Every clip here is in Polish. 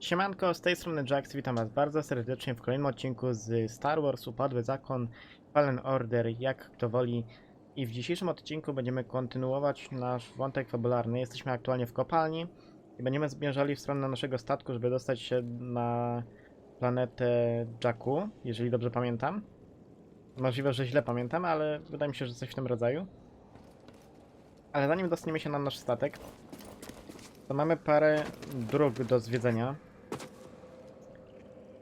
Siemanko, z tej strony Jax, witam was bardzo serdecznie w kolejnym odcinku z Star Wars Upadły Zakon, Fallen Order, jak kto woli. I w dzisiejszym odcinku będziemy kontynuować nasz wątek fabularny. Jesteśmy aktualnie w kopalni i będziemy zmierzali w stronę naszego statku, żeby dostać się na planetę Jakku, jeżeli dobrze pamiętam. Możliwe, że źle pamiętam, ale wydaje mi się, że coś w tym rodzaju. Ale zanim dostaniemy się na nasz statek, to mamy parę dróg do zwiedzenia.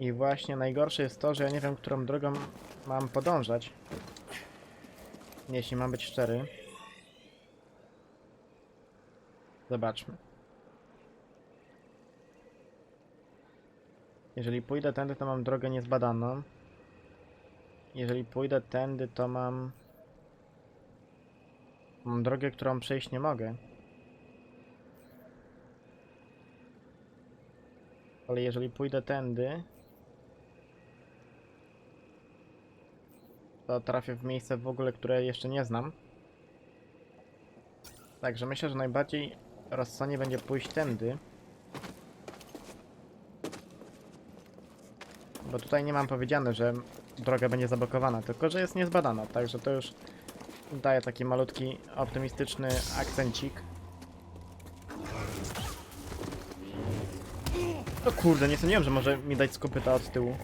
I właśnie najgorsze jest to, że ja nie wiem, którą drogą mam podążać. Jeśli mam być szczery. Zobaczmy. Jeżeli pójdę tędy, to mam drogę niezbadaną. Jeżeli pójdę tędy, to mam... Mam drogę, którą przejść nie mogę. Ale jeżeli pójdę tędy, to trafię w miejsce w ogóle, które jeszcze nie znam. Także myślę, że najbardziej rozsądnie będzie pójść tędy. Bo tutaj nie mam powiedziane, że droga będzie zablokowana, tylko że jest niezbadana, także to już daje taki malutki, optymistyczny akcencik. O kurde, nie sądziłem, że może mi dać skupyta od tyłu.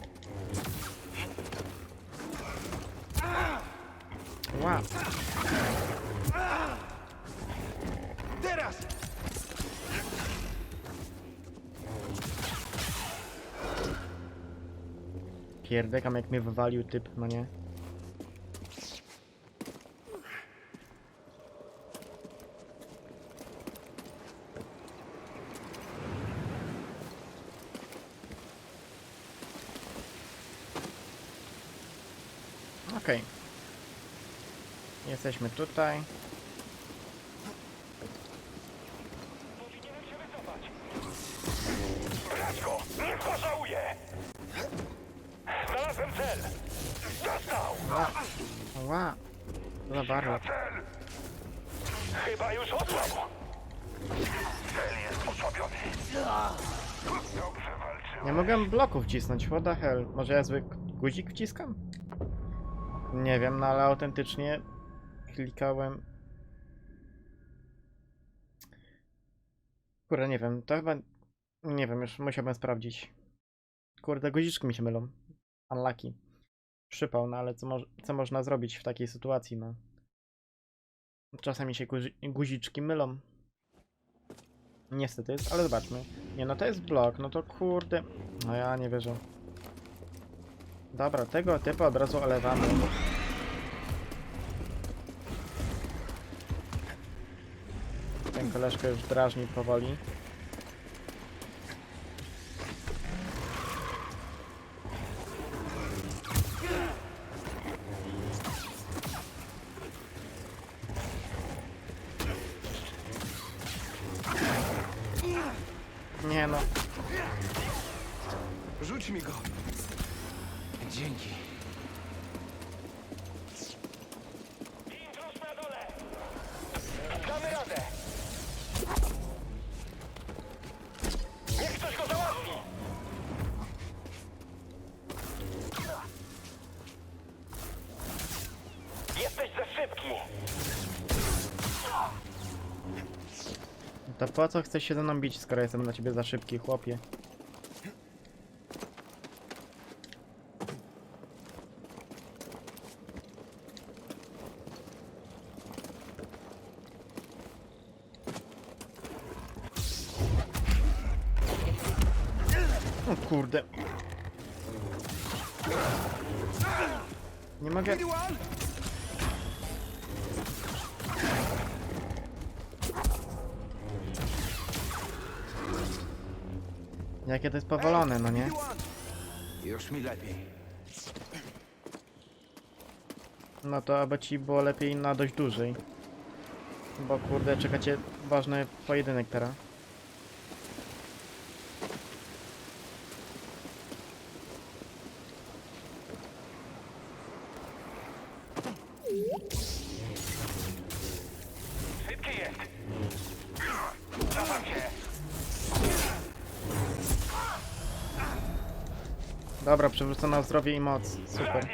Teraz! Pierdekam jak mnie wywalił typ, no nie? Okej. Jesteśmy tutaj. Brać go! Nie pożałuję! Znalazłem cel! Dostał! Ła. Za bardzo. Cel! Chyba już osłabł! Cel jest osłabiony! Dobrze. Nie mogę bloków wcisnąć, what the hell? Może ja zły guzik wciskam? Nie wiem, no ale autentycznie klikałem... Kurde, nie wiem, to chyba... Nie wiem, już musiałbym sprawdzić. Kurde, guziczki mi się mylą. Unlucky. Przypał, no ale co, mo co można zrobić w takiej sytuacji, no. Czasami się guzi guziczki mylą. Niestety, ale zobaczmy. Nie, no to jest blok, no to kurde... No ja nie wierzę. Dobra, tego typu od razu olewamy. Koleżkę już drażni powoli. Nie no, Rzuć mi go! Dzięki. Po co chcesz się ze mną bić, skoro jestem na ciebie za szybki, chłopie? O kurde. Nie mogę... Jakie to jest powolone, no nie? Już mi lepiej. No to aby ci było lepiej na dość dłużej. Bo kurde, czekacie ważny pojedynek teraz. Dobra, przywrócono zdrowie i moc. Super.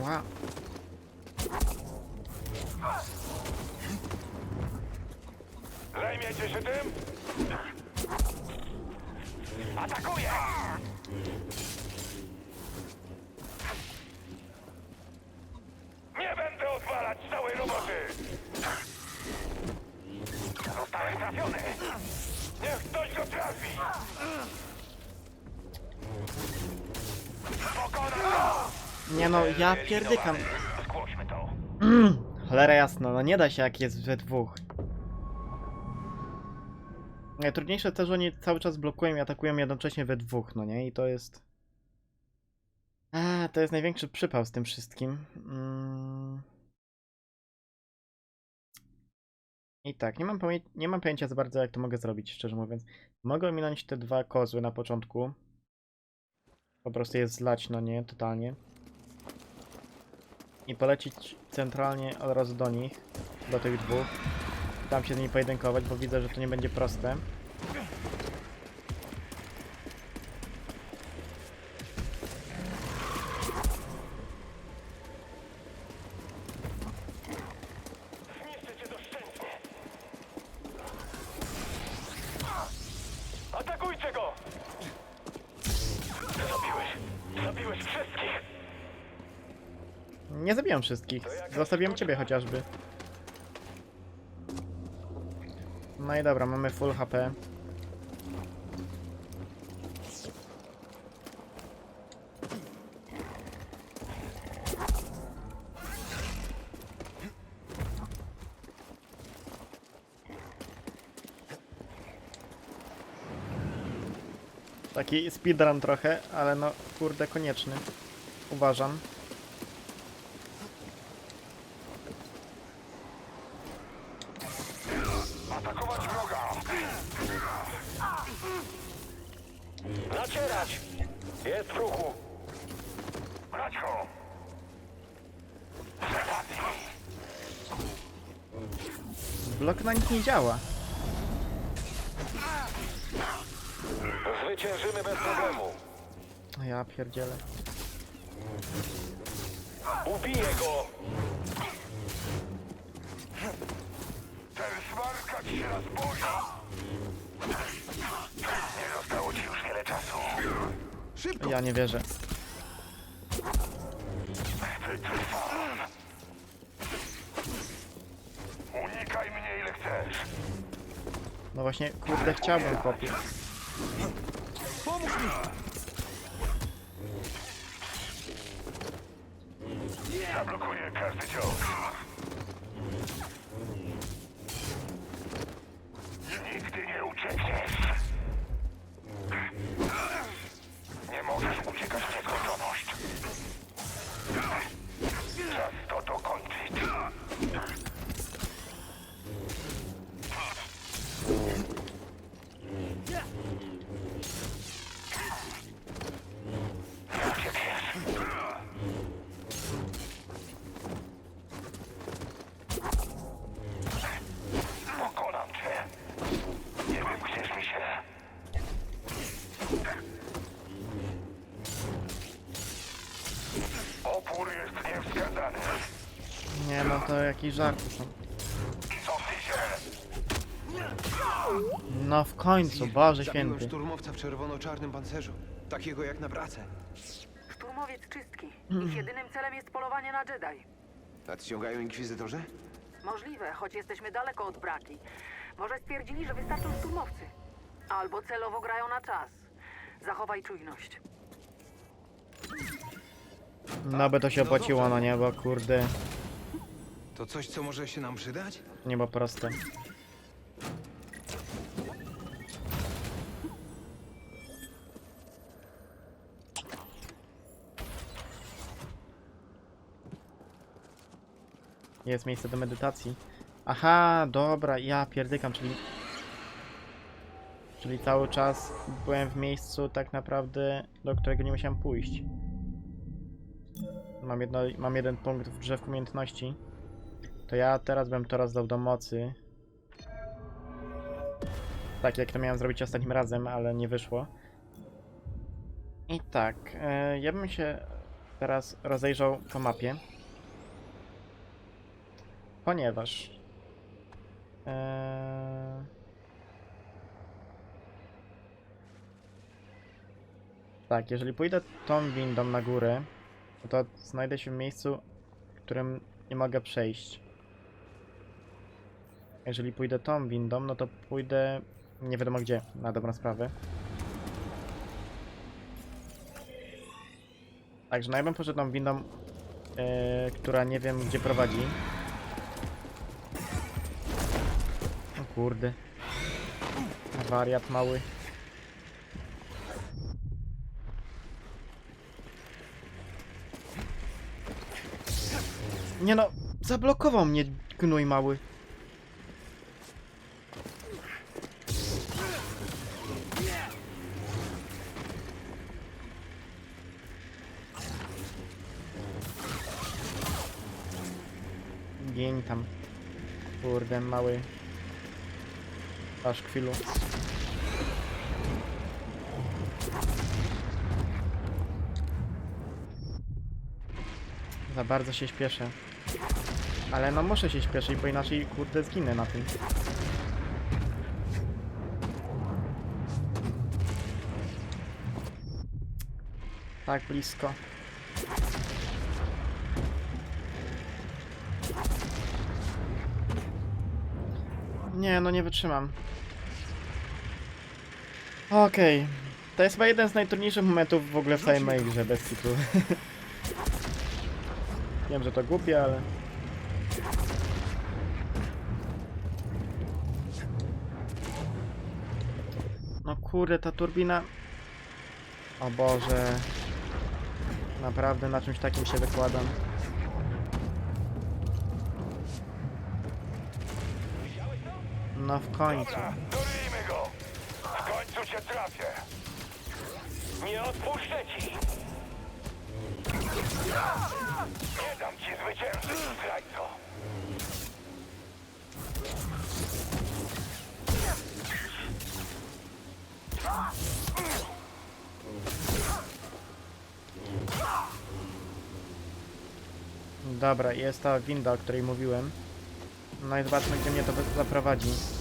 Wow. Zajmiecie się tym? Atakuję! Nie będę odwalać całej roboty! Zostałem trafiony! Trafi! Nie no, ja pierdykam. Zgłośmy to. Cholera jasno, no nie da się jak jest we dwóch. Najtrudniejsze to, że oni cały czas blokują i atakują jednocześnie we dwóch, no nie? I to jest... A, to jest największy przypał z tym wszystkim. Mm. I tak, nie mam, nie mam pojęcia za bardzo jak to mogę zrobić, szczerze mówiąc. Mogę ominąć te dwa kozły na początku. Po prostu je zlać, no nie? Totalnie i polecić centralnie od razu do nich, do tych dwóch. Tam się z nimi pojedynkować, bo widzę, że to nie będzie proste. Wszystkich, zostawiłem ciebie chociażby. No i dobra, mamy full HP. Taki speedrun trochę, ale no kurde konieczny. Uważam. Nie działa. Zwyciężymy bez problemu. Ja pierdzielę. Ubiję go. Ten smarkacz się nas boi. Nie zostało ci już wiele czasu. Ja nie wierzę. Właśnie, kurde, chciałbym kopię. Zablokuję No, są. Cofnij się. No w końcu, Boże Zabiłem święty. szturmowca w czerwono-czarnym pancerzu. Takiego jak na pracę. Szturmowiec czystki. Ich jedynym celem jest polowanie na Jedi. Nadciągają inkwizytorzy? Możliwe, choć jesteśmy daleko od braki. Może stwierdzili, że wystarczą szturmowcy. Albo celowo grają na czas. Zachowaj czujność. No by to się opłaciło, no nie, bo kurde, To coś, co może się nam przydać? nie było proste. Jest miejsce do medytacji. Aha, dobra, ja pierdykam, czyli... Czyli cały czas byłem w miejscu tak naprawdę, do którego nie musiałem pójść. Mam, jedno, mam jeden punkt w drzewku umiejętności. To ja teraz bym to rozdał do mocy. Tak jak to miałem zrobić ostatnim razem, ale nie wyszło. I tak, e, ja bym się teraz rozejrzał po mapie. Ponieważ... E, tak, jeżeli pójdę tą windą na górę, to znajdę się w miejscu, w którym nie mogę przejść. Jeżeli pójdę tą windą, no to pójdę nie wiadomo gdzie, na dobrą sprawę. Także no ja poszedł tą windą, e, która nie wiem gdzie prowadzi. O kurde. Wariat mały. Nie no, zablokował mnie gnój mały. Gień tam. Kurde, mały. Aż chwilu. Za bardzo się śpieszę. Ale no muszę się śpieszyć, bo inaczej kurde zginę na tym. Tak blisko. Nie, no nie wytrzymam. Okej. To jest chyba jeden z najtrudniejszych momentów w ogóle w całej mojej grze, bez kitu. Wiem, że to głupie, ale... No kurde, ta turbina... O Boże... Naprawdę na czymś takim się wykładam. No w końcu. Dobra, doryjmy go. W końcu cię trafię. Nie odpuszczę ci. Nie dam ci zwyciężyć, zdrajco. Dobra, jest ta winda, o której mówiłem. No i zobaczmy, gdzie mnie to zaprowadzi.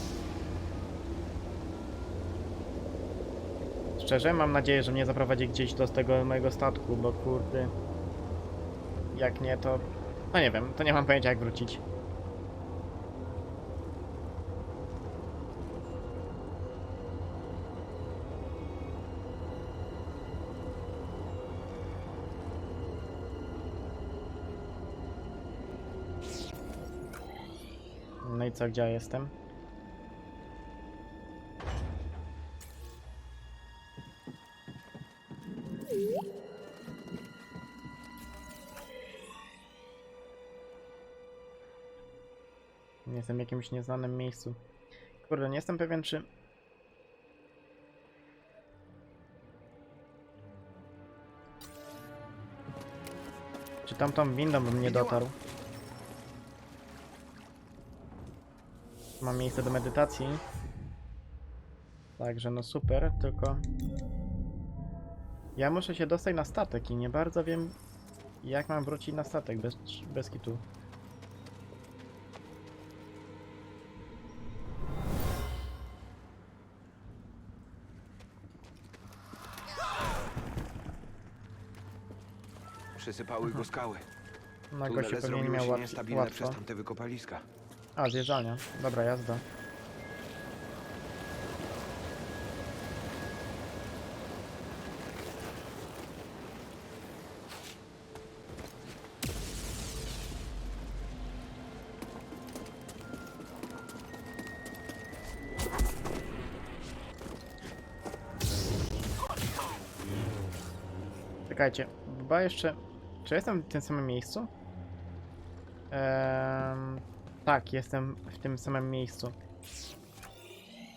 Szczerze, mam nadzieję, że mnie zaprowadzi gdzieś do tego mojego statku, bo kurde... Jak nie, to... No nie wiem, to nie mam pojęcia jak wrócić. No i co, gdzie ja jestem? Jestem w jakimś nieznanym miejscu. Kurde, nie jestem pewien, czy... Czy tamtą windą bym nie dotarł? Mam miejsce do medytacji. Także no super, tylko... Ja muszę się dostać na statek i nie bardzo wiem jak mam wrócić na statek bez, bez kitu. Przysypały go skały. Na Tunele pewnie nie zrobiły miał się łat, niestabilne łatwo. przez tamte wykopaliska. A, zjeżdżalnia. Dobra, jazda. Czekajcie, chyba jeszcze... Czy jestem w tym samym miejscu? Ehm, tak, jestem w tym samym miejscu.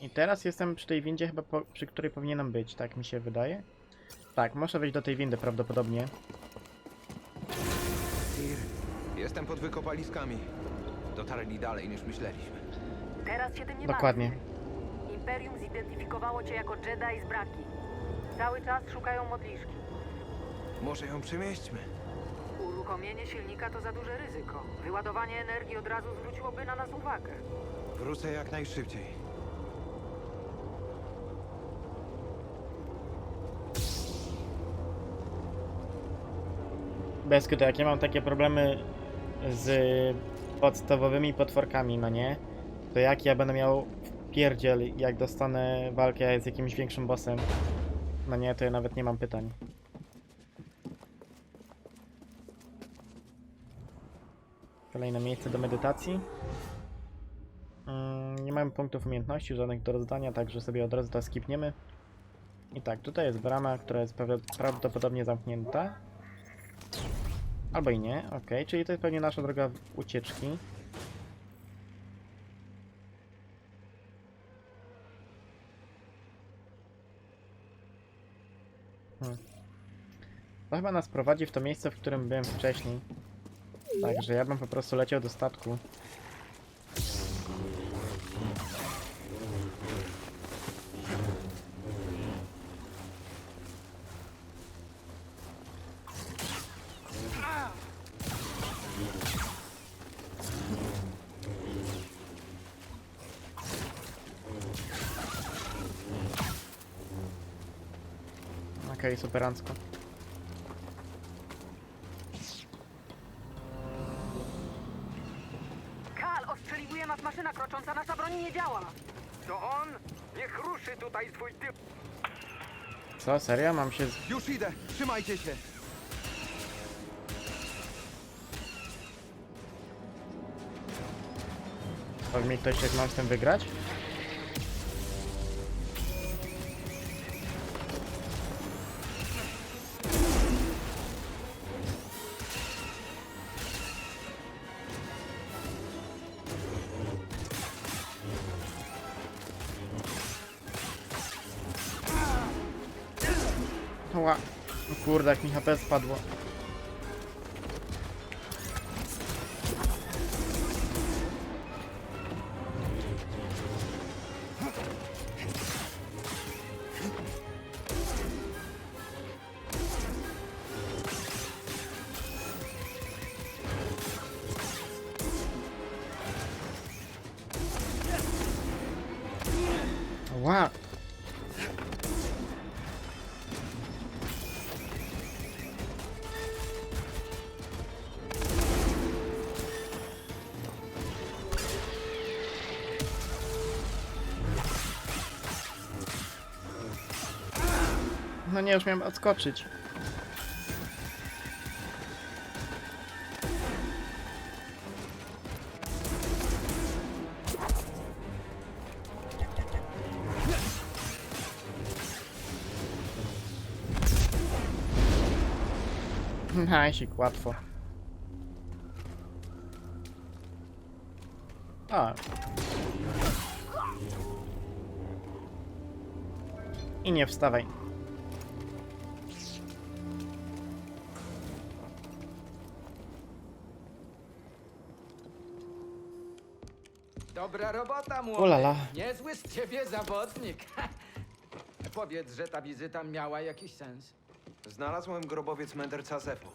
I teraz jestem przy tej windzie chyba, po, przy której powinienem być, tak mi się wydaje. Tak, muszę wejść do tej windy prawdopodobnie. Jestem pod wykopaliskami. Dotarli dalej niż myśleliśmy. Teraz się tym nie Dokładnie. Imperium zidentyfikowało cię jako Jedi z braki. Cały czas szukają modliszki. Może ją przemieśćmy. Uruchomienie silnika to za duże ryzyko. Wyładowanie energii od razu zwróciłoby na nas uwagę. Wrócę jak najszybciej. Bez to jak ja mam takie problemy z podstawowymi potworkami, no nie? To jak ja będę miał pierdziel, jak dostanę walkę z jakimś większym bossem? No nie, to ja nawet nie mam pytań. Kolejne miejsce do medytacji. Mm, nie mamy punktów umiejętności, żadnych do rozdania, także sobie od razu to skipniemy. I tak, tutaj jest brama, która jest prawdopodobnie zamknięta. Albo i nie, okej, czyli to jest pewnie nasza droga ucieczki. Hmm. To chyba nas prowadzi w to miejsce, w którym byłem wcześniej. Także ja bym po prostu leciał do statku. Okej, superancko. Co, serio? Mam się... Z... Już idę! Trzymajcie się! Powie mi ktoś, jak mam z tym wygrać? Jak mi HP spadło. No nie, już miałem odskoczyć. Najsik, łatwo. A. I nie wstawaj. Dobra robota, młody. Ulala. Niezły z ciebie zawodnik. Powiedz, że ta wizyta miała jakiś sens. Znalazłem grobowiec mędrca Zefo.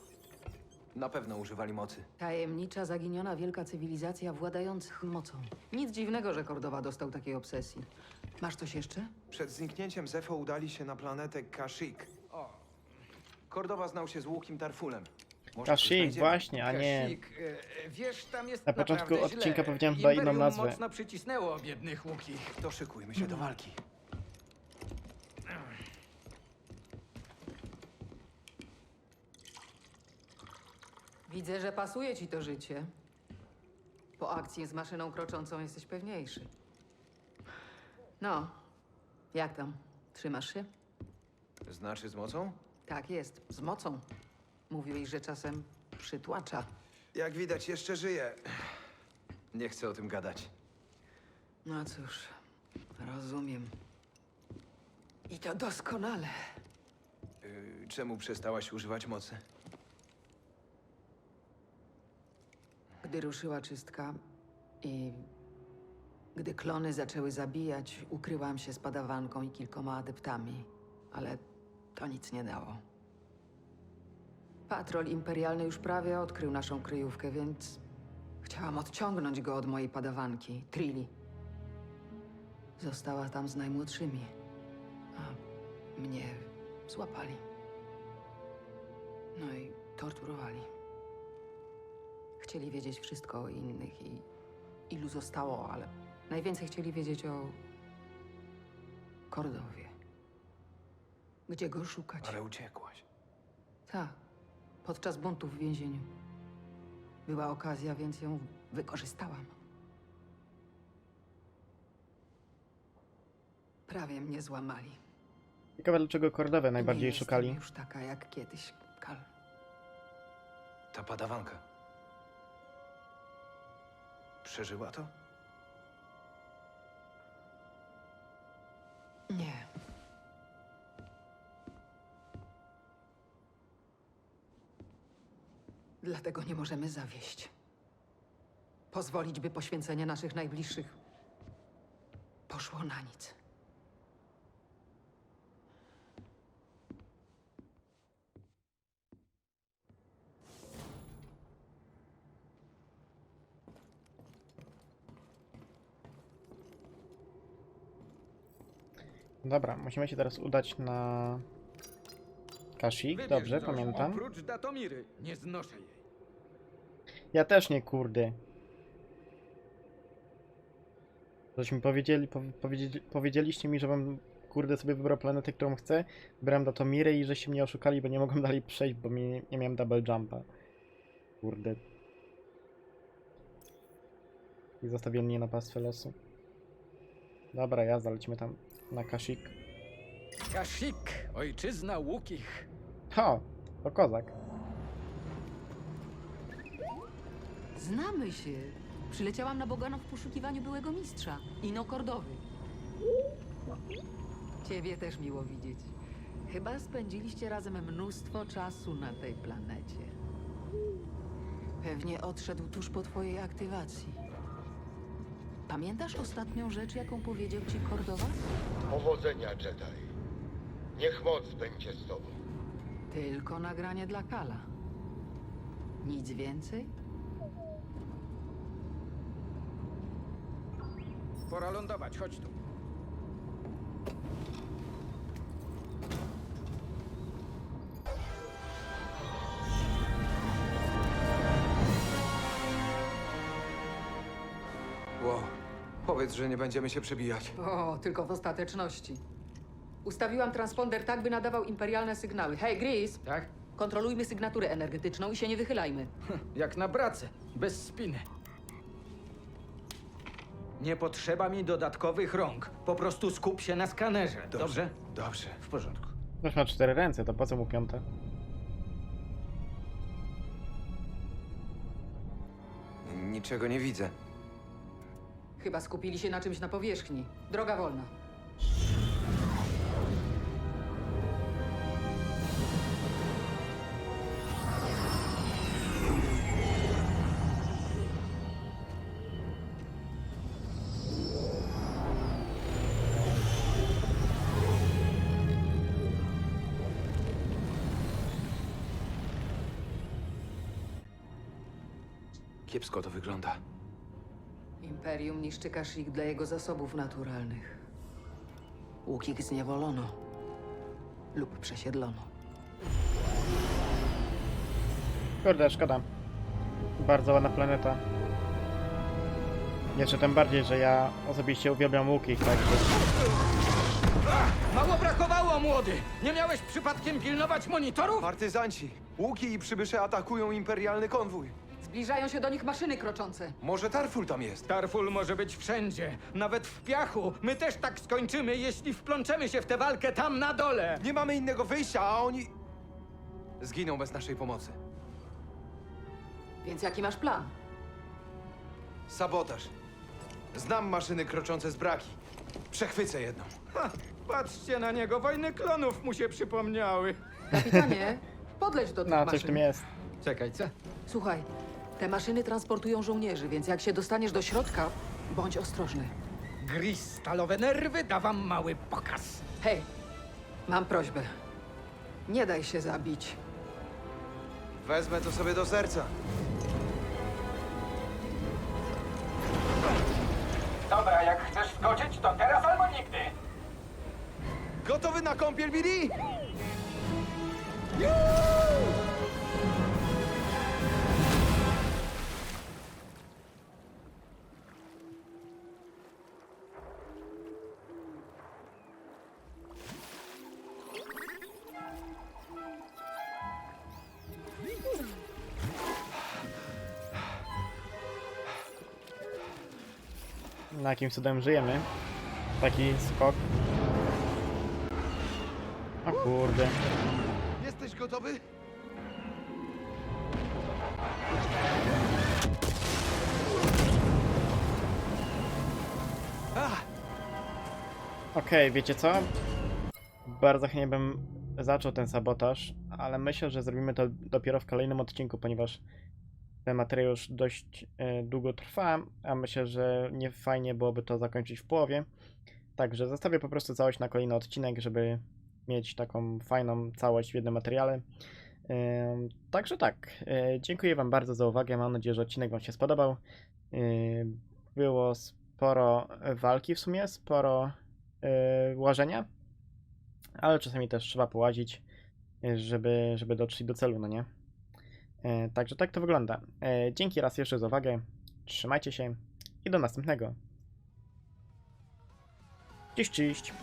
Na pewno używali mocy. Tajemnicza, zaginiona wielka cywilizacja władających mocą. Nic dziwnego, że Kordowa dostał takiej obsesji. Masz coś jeszcze? Przed zniknięciem Zefo udali się na planetę Kashyyyk. O, Kordowa znał się z Łukim Tarfulem. Może coś znajdziemy? właśnie, a nie... Kashyyyk, e, Wiesz, tam jest Na początku naprawdę odcinka źle. powiedziałem chyba inną Imperium nazwę. mocno przycisnęło biednych łukich. To szykujmy się do walki. Widzę, że pasuje ci to życie. Po akcji z maszyną kroczącą jesteś pewniejszy. No, jak tam? Trzymasz się? Znaczy z mocą? Tak jest, z mocą. Mówiłeś, że czasem przytłacza. Jak widać, jeszcze żyję. Nie chcę o tym gadać. No cóż, rozumiem. I to doskonale. Yy, czemu przestałaś używać mocy? Gdy ruszyła czystka i Gdy klony zaczęły zabijać, ukryłam się z padawanką i kilkoma adeptami, ale to nic nie dało. Patrol imperialny już prawie odkrył naszą kryjówkę, więc chciałam odciągnąć go od mojej padawanki, Trilli. Została tam z najmłodszymi, a mnie złapali. No i torturowali. Chcieli wiedzieć wszystko o innych i ilu zostało, ale najwięcej chcieli wiedzieć o Kordowie. Gdzie go szukać? Ale uciekłaś. Tak, podczas buntu w więzieniu. Była okazja, więc ją wykorzystałam. Prawie mnie złamali. Ciekawe dlaczego Kordowe Nie najbardziej jestem szukali. już taka jak kiedyś, Kal. Ta padawanka. Przeżyła to? Nie. Dlatego nie możemy zawieść. Pozwolić, by poświęcenie naszych najbliższych poszło na nic. Dobra, musimy się teraz udać na Wybierz dobrze, coś, pamiętam. Oprócz Datomiry. Nie znoszę jej. Ja też nie, kurde. Żeśmy powiedzieli, po, powiedzieli, powiedzieliście mi, żebym kurde sobie wybrał planetę, którą chcę. Wybrałem Datomirę i żeście mnie oszukali, bo nie mogłem dalej przejść, bo mi, nie miałem double jumpa. Kurde. I zostawiłem mnie na pastwę losu. Dobra, jazda, lecimy tam na Kashyyyk. Kashyyyk, ojczyzna łukich. Ha! To kozak. Znamy się. Przyleciałam na Bogano w poszukiwaniu byłego mistrza, Ino Kordowy. Ciebie też miło widzieć. Chyba spędziliście razem mnóstwo czasu na tej planecie. Pewnie odszedł tuż po twojej aktywacji. Pamiętasz ostatnią rzecz, jaką powiedział ci Kordowa? Powodzenia, Jedi. Niech moc będzie z tobą. Tylko nagranie dla Kala. Nic więcej? Pora lądować, chodź tu. Ło. Powiedz, że nie będziemy się przebijać. O, tylko w ostateczności. Ustawiłam transponder tak, by nadawał imperialne sygnały. Hej, Gris! Tak? Kontrolujmy sygnaturę energetyczną i się nie wychylajmy. Jak na pracę, bez spiny. Nie potrzeba mi dodatkowych rąk. Po prostu skup się na skanerze. Dobrze? Dobrze. W porządku. Już ma cztery ręce, to po co mu piąte? Niczego nie widzę. Chyba skupili się na czymś na powierzchni. Droga wolna. Kiepsko to wygląda. Imperium niszczy Kashyyyk dla jego zasobów naturalnych. Łukik zniewolono lub przesiedlono. Kurde, szkoda. Bardzo ładna planeta. Jeszcze tym bardziej, że ja osobiście uwielbiam łuki, także... Mało brakowało, młody! Nie miałeś przypadkiem pilnować monitorów? Partyzanci! Łuki i przybysze atakują imperialny konwój. Zbliżają się do nich maszyny kroczące. Może Tarful tam jest? Tarful może być wszędzie, nawet w piachu. My też tak skończymy, jeśli wplączemy się w tę walkę tam na dole. Nie mamy innego wyjścia, a oni... Zginą bez naszej pomocy. Więc jaki masz plan? Sabotaż. Znam maszyny kroczące z braki. Przechwycę jedną. Ha, patrzcie na niego, wojny klonów mu się przypomniały. Kapitanie, podleć do tych No, coś w maszyn. tym jest. Czekaj, co? Słuchaj, te maszyny transportują żołnierzy, więc jak się dostaniesz do środka, bądź ostrożny. Gris stalowe nerwy, da wam mały pokaz. Hej, mam prośbę. Nie daj się zabić. Wezmę to sobie do serca. Dobra, jak chcesz skoczyć, to teraz albo nigdy. Gotowy na kąpiel, Billy? Na jakim cudem żyjemy? Taki skok. O kurde. Jesteś gotowy? Okej, wiecie co? Bardzo chętnie bym zaczął ten sabotaż, ale myślę, że zrobimy to dopiero w kolejnym odcinku, ponieważ ten materiał już dość e, długo trwa, a myślę, że nie fajnie byłoby to zakończyć w połowie. Także zostawię po prostu całość na kolejny odcinek, żeby mieć taką fajną całość w jednym materiale. Także tak, e, dziękuję Wam bardzo za uwagę. Mam nadzieję, że odcinek Wam się spodobał. Ym, Było sporo walki w sumie, sporo e, łażenia, ale czasami też trzeba połazić, e, żeby, żeby dotrzeć do celu, no nie? E, także tak to wygląda. E, dzięki raz jeszcze za uwagę. Trzymajcie się i do następnego. Cześć, cześć.